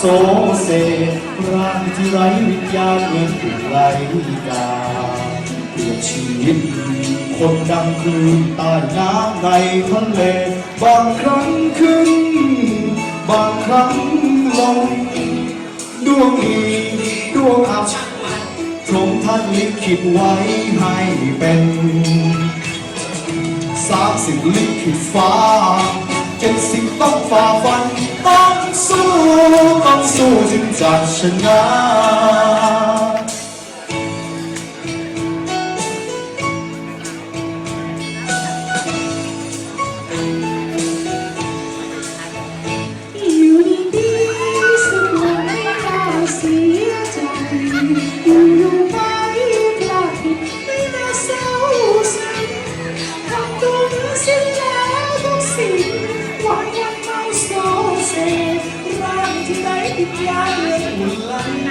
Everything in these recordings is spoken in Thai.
โสเซร่างที่ไร้วิญญาณเหมือนถูกไลกาเปลี่ยนชีวิต คนดังคืนใต้น้ำในทะเล บางครั้งขึ้น บางครั้งลง ดวงดีดวงอับพระองท่านลิขิตไว้ให้เป็นสามสิบลิขิตฟ้าเจ็ดสิบต้องฝ่าฟันต้องสู้ ต้องสู้จึ ร้วิญญ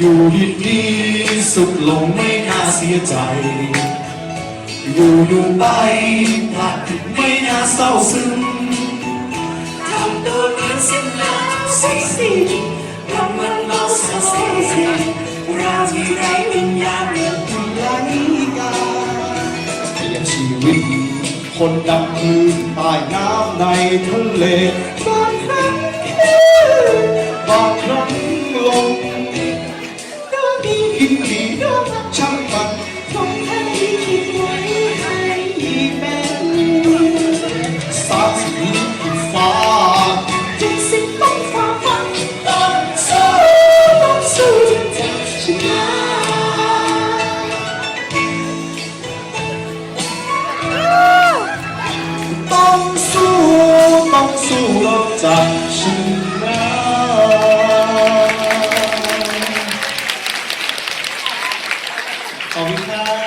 อยู่ดีๆสุขลงไม่น่าเสียใจ อยู่อยู่ไปพลาดผิดไม่น่าเศร้าซึ้งทำตัวเหมือนสิ้นแล้วสิ้นสิ่งรางวัลเราเสียเสียเราที่ไร้วิญญาณเหมือนผู้ไร้กาเปลี่ยชีวิต คนดำคืนใต้น้ำในทะเลบางครั้ จับฉันแล้ขอบคุณครั